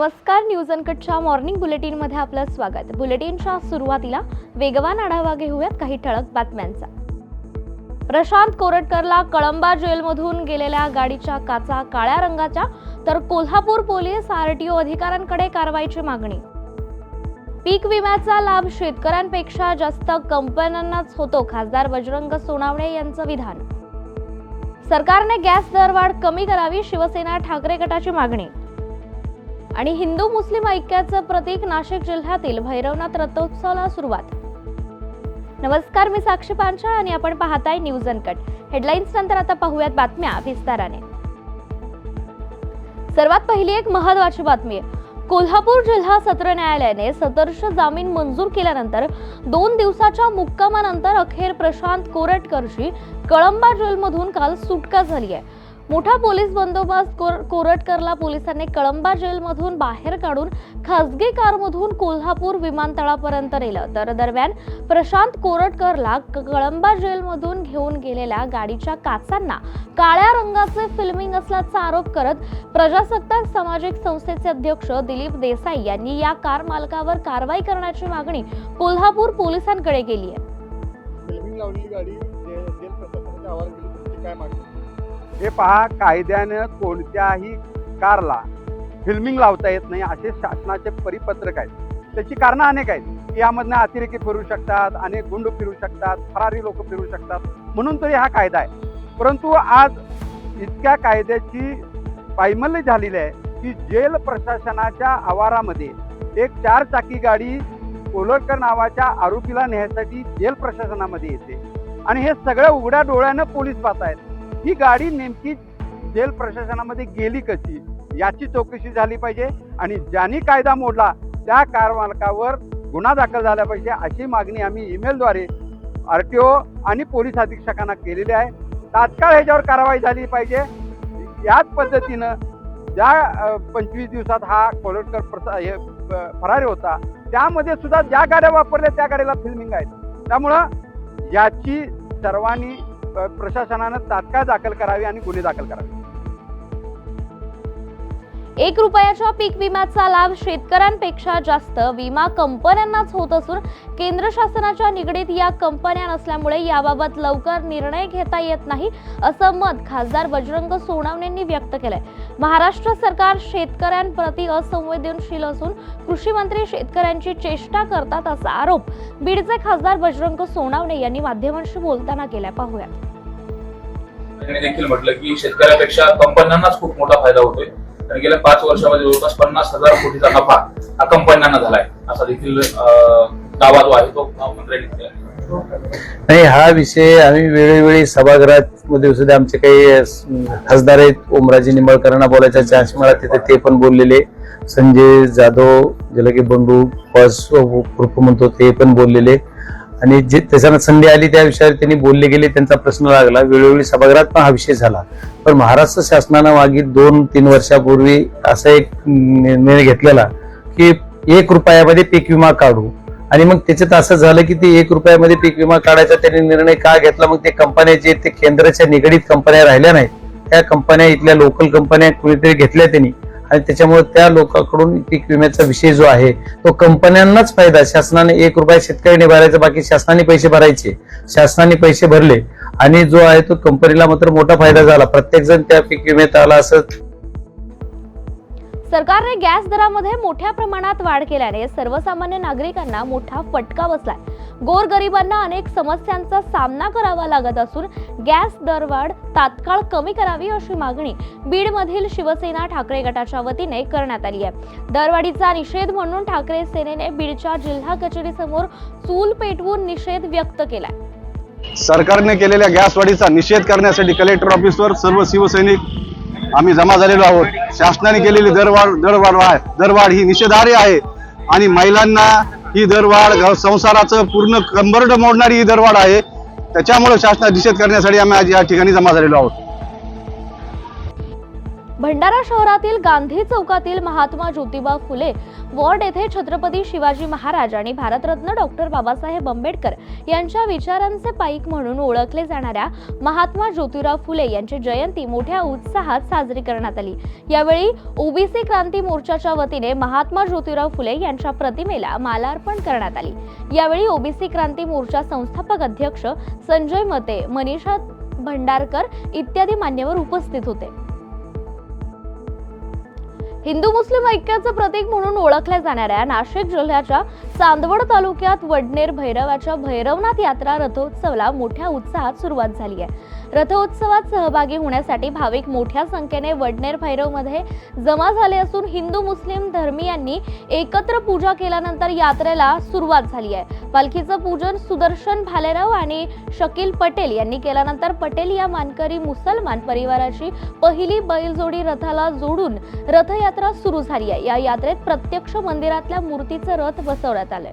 नमस्कार news अनकटच्या morning बुलेटिनमध्ये आपलं स्वागत. बुलेटिनच्या सुरुवातीला वेगवान आढावा घेऊयात काही ठळक बातम्यांचा. प्रशांत कोरटकरला कळंबा जेलमधून गेलेल्या गाडीच्या काचा काळ्या रंगाच्या तर कोल्हापूर पोलीस आरटीओ अधिकाऱ्यांकडे कारवाईची मागणी. पीक विम्याचा लाभ शेतकऱ्यांपेक्षा जास्त कंपन्यांनाच होतो खासदार बजरंग सोनावणे यांचं विधान. सरकारने गॅस दरवाढ कमी करावी शिवसेना ठाकरे गटाची मागणी. आणि हिंदू मुस्लिम ऐक्याचं प्रतीक नाशिक जिल्ह्यातील भैरवनाथ रथोत्सवाला सुरुवात. नमस्कार मी साक्षी पांचाळ आणि आपण पाहताय न्यूज अनकट हेडलाईन्स नंतर आता पाहूयात बातम्या विस्ताराने. सर्वात पहिली एक महत्वाची बातमी. आहे कोल्हापूर जिल्हा सत्र न्यायालयाने सतर्श जामीन मंजूर केल्यानंतर दोन दिवसाच्या मुक्कामानंतर अखेर प्रशांत कोरटकरची कळंबा जेलमधून काल सुटका झाली आहे. मोठा पोलीस बंदोबस्त कोर- कोरटकरला पोलिसांनी कळंबा जेलमधून बाहेर काढून खासगी कारमधून कोल्हापूर विमानतळापर्यंत नेलं. तर दरम्यान प्रशांत कोरटकरला क- कळंबा जेलमधून घेऊन गेलेल्या गाडीच्या काचांना काळ्या रंगाचे फिल्मिंग असल्याचा आरोप करत प्रजासत्ताक सामाजिक संस्थेचे अध्यक्ष दिलीप देसाई यांनी या कार मालकावर कारवाई करण्याची मागणी कोल्हापूर पोलिसांकडे केली आहे. हे पहा कायद्यानं कोणत्याही कारला फिल्मिंग लावता येत नाही असे शासनाचे परिपत्रक आहेत. त्याची कारणं अनेक आहेत. यामधनं अतिरेकी फिरू शकतात अनेक गुंड फिरू शकतात फरारी लोक फिरू शकतात. म्हणून तरी हा कायदा आहे. परंतु आज इतक्या कायद्याची पायमल्य झालेली आहे की जेल प्रशासनाच्या आवारामध्ये एक चार चाकी गाडी कोलरकर नावाच्या आरोपीला नेण्यासाठी जेल प्रशासनामध्ये येते. आणि हे सगळं उघड्या डोळ्यानं पोलीस पाहतायत. ही गाडी नेमकी जेल प्रशासनामध्ये गेली कशी? याची चौकशी झाली पाहिजे आणि ज्यांनी कायदा मोडला त्या कार मालकावर गुन्हा दाखल झाला पाहिजे अशी मागणी आम्ही ईमेलद्वारे आर टी ओ आणि पोलीस अधीक्षकांना केलेली आहे. तात्काळ ह्याच्यावर कारवाई झाली पाहिजे. याच पद्धतीनं ज्या पंचवीस दिवसात हा कोलटकर प्रसा हे फरारी होता त्यामध्ये सुद्धा ज्या गाड्या वापरल्या त्या गाडीला फिल्मिंग आहेत त्यामुळं याची सर्वांनी प्रशासनानं तात्काळ दाखल करावी आणि गुन्हे दाखल करावे. एक रुपयाच्या पीक विम्याचा लाभ शेतकऱ्यांपेक्षा जास्त विमा कंपन्यांनाच होत असून केंद्र शासनाच्या निगडीत या कंपन्या नसल्यामुळे याबाबत लवकर निर्णय घेता येत नाही असं मत खासदार बजरंग सोनावणेंनी व्यक्त केलंय. महाराष्ट्र सरकार शेतकऱ्यांप्रती असंवेदनशील असून कृषी मंत्री शेतकऱ्यांची चेष्टा करतात असा आरोप बीडचे खासदार बजरंग सोनावणे यांनी माध्यमांशी बोलताना केलाय. पाहूयात त्यांनी देखील म्हटलं की शेतकऱ्यापेक्षा कंपन्यांनाच खूप मोठा फायदा होतोय. तर गेल्या पाच वर्षामध्ये जवळपास पन्नास हजार कोटीचा नफा हा कंपन्यांना झालाय. असा देखील दावा जो आहे तो मंत्र्यांनी केला नाही हा विषय आम्ही वेळोवेळी सभागृहात मध्ये सुद्धा आमचे काही खासदार आहेत. ओमराजे निंबाळकरांना बोलायचा चान्स मिळाला. तिथे ते पण बोललेले. संजय जाधव ज्याला की बंडू पॉस म्हणतो ते पण बोललेले. आणि जे त्याच्यानं संधी आली त्या विषयावर त्यांनी बोलले गेले त्यांचा प्रश्न लागला. वेळोवेळी सभागृहात पण हा विषय झाला. पण महाराष्ट्र शासनानं मागील दोन तीन वर्षापूर्वी असा एक निर्णय घेतलेला की एक रुपयामध्ये पीक विमा काढू. आणि मग त्याच्यात असं झालं की ते एक रुपयामध्ये पीक विमा काढायचा त्यांनी निर्णय का घेतला? मग ते कंपन्या जे ते केंद्राच्या निगडीत कंपन्या राहिल्या नाहीत. त्या कंपन्या इथल्या लोकल कंपन्या कुणीतरी घेतल्या त्यांनी. आणि त्याच्यामुळे त्या लोकांकडून पीक विम्याचा विषय जो आहे तो कंपन्यांनाच फायदा शासनाने एक रुपया शेतकऱ्याने भरायचा बाकी शासनाने पैसे भरायचे. शासनाने पैसे भरले आणि जो आहे तो कंपनीला मात्र मोठा फायदा झाला. प्रत्येक जण त्या पीक विम्यात आला असं सरकारने गॅस दरामध्ये मोठ्या प्रमाणात वाढ केल्याने सर्वसामान्य नागरिकांना मोठा फटका बसलाय. गोरगरिबांना अनेक समस्यांचा सामना करावा लागत असून गॅस दरवाढ तात्काळ कमी करावी अशी मागणी बीडमधील शिवसेना ठाकरे गटाच्या वतीने करण्यात आली आहे. दरवाढीचा निषेध म्हणून ठाकरे सेनेने बीडच्या जिल्हा कचेरीसमोर चूल पेटवून निषेध व्यक्त केलाय. सरकारने केलेल्या गॅसवाढीचा निषेध करण्यासाठी कलेक्टर ऑफिसवर सर्व शिवसैनिक आम्ही जमा झालेलो आहोत. शासनाने केलेली दरवाढ दरवाढ आहे. दरवाढ ही निषेधार्ह आहे. आणि महिलांना ही दरवाढ संसाराचं पूर्ण कंबरड मोडणारी ही दरवाढ आहे. त्याच्यामुळे शासनात निषेध करण्यासाठी आम्ही आज या ठिकाणी जमा झालेलो आहोत. भंडारा शहरातील गांधी चौकातील महात्मा ज्योतिबा फुले वॉर्ड येथे छत्रपती शिवाजी महाराज आणि भारतरत्न डॉक्टर बाबासाहेब आंबेडकर यांच्या विचारांचे पाईक म्हणून ओळखले जाणाऱ्या महात्मा ज्योतिराव फुले यांची जयंती मोठ्या उत्साहात साजरी करण्यात आली. यावेळी ओबीसी क्रांती मोर्चाच्या वतीने महात्मा ज्योतिराव फुले यांच्या प्रतिमेला मालार्पण करण्यात आली. यावेळी ओबीसी क्रांती मोर्चा संस्थापक अध्यक्ष संजय मते मनीषा भंडारकर इत्यादी मान्यवर उपस्थित होते. हिंदू मुस्लिम ऐक्याचं प्रतीक म्हणून ओळखल्या जाणाऱ्या नाशिक जिल्ह्याच्या चांदवड तालुक्यात वडनेर भैरवाच्या भैरवनाथ यात्रा रथोत्सवाला मोठ्या उत्साहात सुरुवात झाली आहे. रथोत्सवात सहभागी होण्यासाठी भाविक मोठ्या संख्येने वडनेर भैरवमध्ये जमा झाले असून हिंदू मुस्लिम धर्मीयांनी एकत्र पूजा केल्यानंतर यात्रेला सुरुवात झाली आहे. पालखीचं पूजन सुदर्शन भालेराव आणि शकील पटेल यांनी केल्यानंतर पटेल या मानकरी मुसलमान परिवाराची पहिली बैलजोडी रथाला जोडून रथयात्रा सुरू झाली आहे. या यात्रेत प्रत्यक्ष मंदिरातल्या मूर्तीचं रथ बसवण्यात आलंय.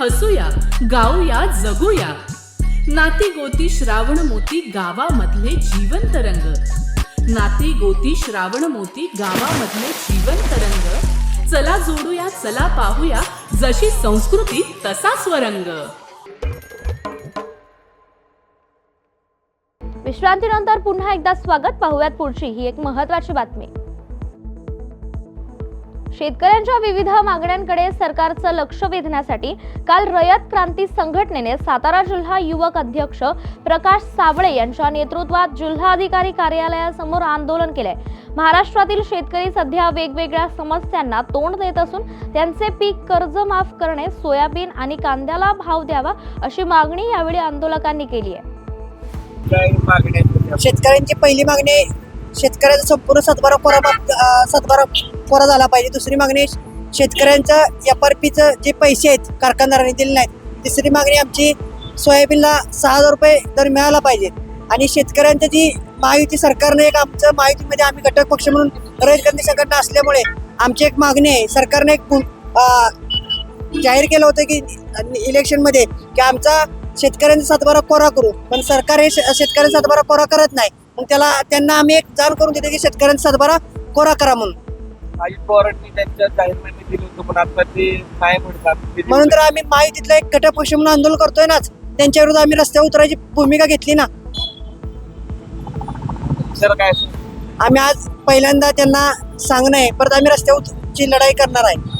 हसूया गाऊया जगूया. नाती गोती श्रावण मोती गावामधले जीवंत रंग. नाती गोती श्रावण मोती गावामधले जीवंत रंग. चला जोडूया चला पाहूया जशी संस्कृती तसा स्वरंग. विश्रांतीनंतर पुन्हा एकदा स्वागत पाहूयात पुढची. ही एक महत्वाची बातमी. शेतकऱ्यांच्या विविध मागण्यांकडे सरकारचं लक्ष वेधण्यासाठी काल रयत क्रांती संघटनेने सातारा जिल्हा युवक अध्यक्ष प्रकाश साबळे यांच्या नेतृत्वात जिल्हाधिकारी कार्यालयासमोर आंदोलन केलंय. महाराष्ट्रातील शेतकरी सध्या वेगवेगळ्या समस्यांना तोंड देत असून त्यांचे पीक कर्ज माफ करणे सोयाबीन आणि कांद्याला भाव द्यावा अशी मागणी यावेळी आंदोलकांनी केली आहे. शेतकऱ्यांची पहिली मागणी शेतकऱ्याचा संपूर्ण सातबारा कोरा माफ सातबारा कोरा झाला पाहिजे. दुसरी मागणी शेतकऱ्यांचं एफ आर पीचं जे पैसे आहेत कारखानदारांनी दिले नाहीत तिसरी मागणी आमची सोयाबीनला सहा हजार रुपये दर मिळाला पाहिजे. आणि शेतकऱ्यांचं जी महायुती सरकारने एक आमचं महायुतीमध्ये आम्ही घटक पक्ष म्हणून रयत गांधी संघटना असल्यामुळे आमची एक मागणी आहे. सरकारने एक जाहीर केलं होतं की इलेक्शनमध्ये की आमचा शेतकऱ्यांचा सातबारा कोरा करू. पण सरकार हे शे- शेतकऱ्यांचा सातबारा कोरा करत नाही. मग त्याला त्यांना आम्ही एक जाण करून देतो की शेतकऱ्यांचा सातबारा कोरा करा म्हणून. अजित पवारांनी त्यांच्या जाहीरनामे दिलं होतं पण आता ते नाही म्हणतात ते म्हणून तर आम्ही महायुतीतला एक घटक पक्ष म्हणून आंदोलन करतोय नाच त्यांच्या विरुद्ध आम्ही रस्त्यावर उतरायची भूमिका घेतली ना. सर काय आम्ही आज पहिल्यांदा त्यांना सांगणं आहे. परत आम्ही रस्त्यावरची लढाई करणार आहे.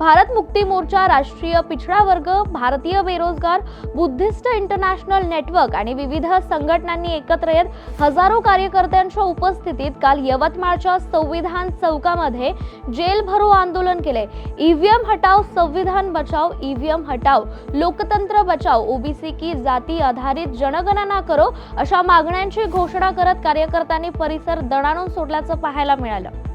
भारत मुक्ती मोर्चा राष्ट्रीय पिछडा वर्ग भारतीय बेरोजगार बुद्धिस्ट इंटरनॅशनल नेटवर्क आणि विविध संघटनांनी एकत्र येत हजारो कार्यकर्त्यांच्या उपस्थितीत काल यवतमाळच्या संविधान चौकामध्ये जेल भरो आंदोलन केले. ईव्हीएम हटाव संविधान बचाव ईव्हीएम हटाव लोकतंत्र बचाव ओबीसी की जाती आधारित जनगणना करो अशा मागण्यांची घोषणा करत कार्यकर्त्यांनी परिसर दणाणून सोडल्याचं पाहायला मिळालं.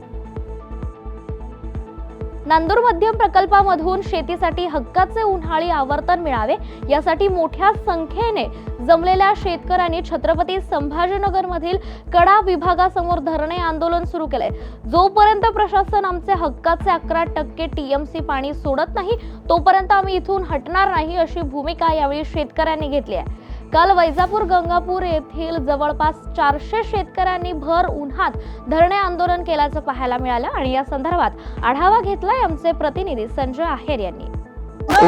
नांदूर मध्यम प्रकल्पामधून शेतीसाठी हक्काचे उन्हाळी आवर्तन मिळावे यासाठी मोठ्या संख्येने जमलेल्या शेतकऱ्यांनी छत्रपती संभाजीनगर मधील कडा विभागासमोर धरणे आंदोलन सुरू केले जोपर्यंत प्रशासन आमचे हक्काचे अकरा टक्के टीएमसी पाणी सोडत नाही तोपर्यंत आम्ही इथून हटणार नाही अशी भूमिका यावेळी शेतकऱ्यांनी घेतली आहे. काल वैजापूर गंगापूर येथील जवळपास चारशे शेतकऱ्यांनी भर उन्हात धरणे आंदोलन केल्याचं पाहायला मिळालं आणि या संदर्भात आढावा घेतलाय आमचे प्रतिनिधी संजय आहेर यांनी.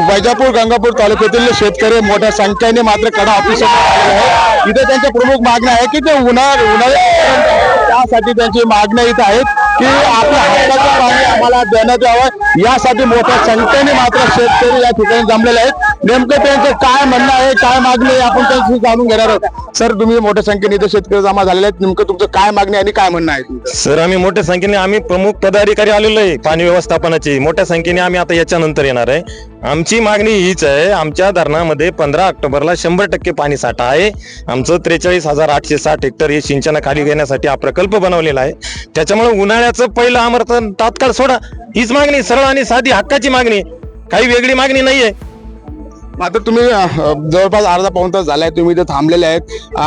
वैजापूर गंगापूर तालुक्यातील शेतकरी मोठ्या संख्येने मात्र कडा ऑफिस इथे त्यांच्या प्रमुख मागण्या आहे की ते उन्हाळ उन्हाळ्यात त्यासाठी त्यांची मागण्या इथं आहेत की आपल्या हक्काचं पाणी आम्हाला देण्यात यावं. यासाठी मोठ्या संख्येने मात्र शेतकरी या ठिकाणी जमलेले आहेत. नेमकं त्यांचं काय म्हणणं आहे काय मागणी आहे आपण त्यांची जाणून घेणार आहोत. सर तुम्ही मोठ्या संख्येने इथे शेतकरी जमा झालेले आहेत. नेमकं तुमचं काय मागणी आहे आणि काय म्हणणं आहे सर आम्ही मोठ्या संख्येने आम्ही प्रमुख पदाधिकारी आलेलो आहे पाणी व्यवस्थापनाची. मोठ्या संख्येने आम्ही आता याच्यानंतर येणार आहे. आमची मागणी हीच आहे आमच्या धरणामध्ये पंधरा ऑक्टोबरला शंभर टक्के पाणी साठा आहे. आमचं त्रेचाळीस हजार आठशे साठ हेक्टर हे सिंचनाखाली घेण्यासाठी हा प्रकल्प बनवलेला आहे. त्याच्यामुळे उन्हाळ्याचं पहिलं आमर्थन तात्काळ सोडा. हीच मागणी सरळ आणि साधी हक्काची मागणी. काही वेगळी मागणी नाहीये. मात्र तुम्ही जवळपास अर्धा पाऊन तास झालाय तुम्ही इथे थांबलेले आहेत.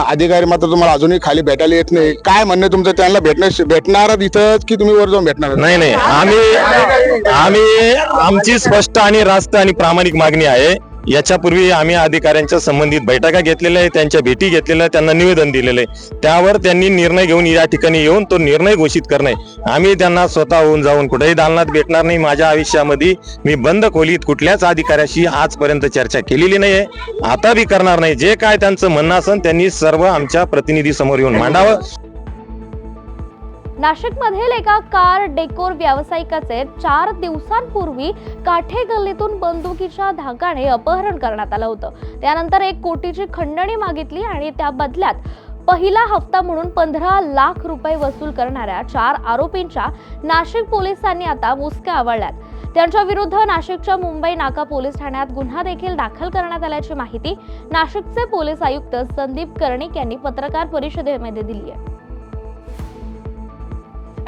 अधिकारी मात्र तुम्हाला अजूनही खाली भेटायला येत नाही. काय म्हणणं तुमचं? त्यांना भेटणार भेटणार इथं की तुम्ही वर जाऊन भेटणार? नाही नाही. आम्ही आम्ही आमची स्पष्ट आणि रास्त आणि प्रामाणिक मागणी आहे. याच्यापूर्वी आम्ही अधिकाऱ्यांच्या संबंधित बैठका घेतलेल्या आहे त्यांच्या भेटी घेतलेल्या त्यांना निवेदन दिलेलं आहे. त्यावर त्यांनी निर्णय घेऊन या ठिकाणी येऊन तो निर्णय घोषित करणे. आम्ही त्यांना स्वतःहून जाऊन कुठेही दालनात भेटणार नाही. माझ्या आयुष्यामध्ये मी बंद खोलीत कुठल्याच अधिकाऱ्याशी आजपर्यंत चर्चा केलेली नाही आहे. आता बी करणार नाही. जे काय त्यांचं म्हणणं असेल त्यांनी सर्व आमच्या प्रतिनिधी समोर येऊन मांडावं. नाशिकमधील एका कार डेकोर व्यावसायिकाचे चार दिवसांपूर्वी काठे गल्लीतून बंदुकीच्या धाकाने अपहरण करण्यात आलं होतं. त्यानंतर एक कोटीची खंडणी मागितली आणि त्या बदल्यात पहिला हप्ता म्हणून पंधरा लाख रुपये वसूल करणाऱ्या चार आरोपींच्या नाशिक पोलिसांनी आता मुसक्या आवळल्यात. त्यांच्या विरुद्ध नाशिकच्या मुंबई नाका पोलीस ठाण्यात गुन्हा देखील दाखल करण्यात आल्याची माहिती नाशिकचे पोलीस आयुक्त संदीप कर्णिक यांनी पत्रकार परिषदेमध्ये दिली आहे.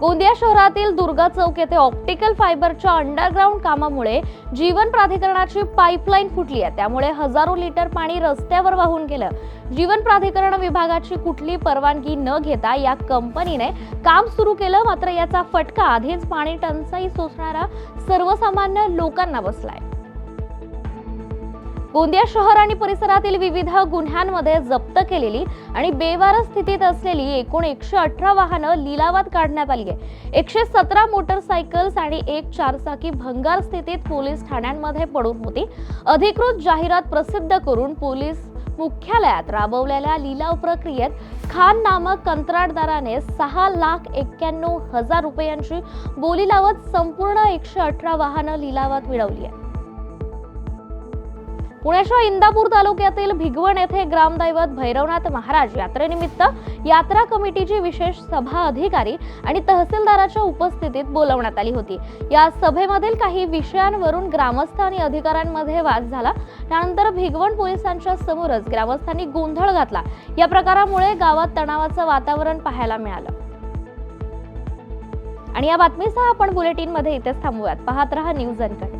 गोंदिया शहरातील दुर्गा चौक येथे ऑप्टिकल फायबरच्या अंडरग्राऊंड कामामुळे जीवन प्राधिकरणाची पाईपलाईन फुटली आहे. त्यामुळे हजारो लिटर पाणी रस्त्यावर वाहून गेलं. जीवन प्राधिकरण विभागाची कुठली परवानगी न घेता या कंपनीने काम सुरू केलं. मात्र याचा फटका आधीच पाणी टंचाई सोसणारा सर्वसामान्य लोकांना बसलाय. गोंदिया शहर आणि परिसरातील विविध गुन्ह्यांमध्ये जप्त केलेली आणि बेवारस स्थितीत असलेली एकूण एकशे अठरा वाहनं लिलावात काढण्यात आली आहे. एकशे सतरा मोटरसायकल्स आणि एक चारचाकी भंगार स्थितीत पोलीस ठाण्यांमध्ये पडून होती. अधिकृत जाहिरात प्रसिद्ध करून पोलीस मुख्यालयात राबवलेल्या लिलाव प्रक्रियेत खान नामक कंत्राटदाराने सहा लाख एक्क्याण्णव हजार रुपयांची बोली लावत संपूर्ण एकशे अठरा वाहनं लिलावात मिळवली आहे पुण्याच्या इंदापूर तालुक्यातील भिगवण येथे ग्रामदैवत भैरवनाथ महाराज यात्रेनिमित्त यात्रा कमिटीची विशेष सभा अधिकारी आणि तहसीलदाराच्या उपस्थितीत बोलवण्यात आली होती. या सभेमधील काही विषयांवरून ग्रामस्थ आणि अधिकाऱ्यांमध्ये वाद झाला. त्यानंतर भिगवण पोलिसांच्या समोरच ग्रामस्थांनी गोंधळ घातला. या प्रकारामुळे गावात तणावाचं वातावरण पाहायला मिळालं. आणि या बातमीसह आपण बुलेटिनमध्ये इथेच थांबूयात. पाहत रहा न्यूज अनकट.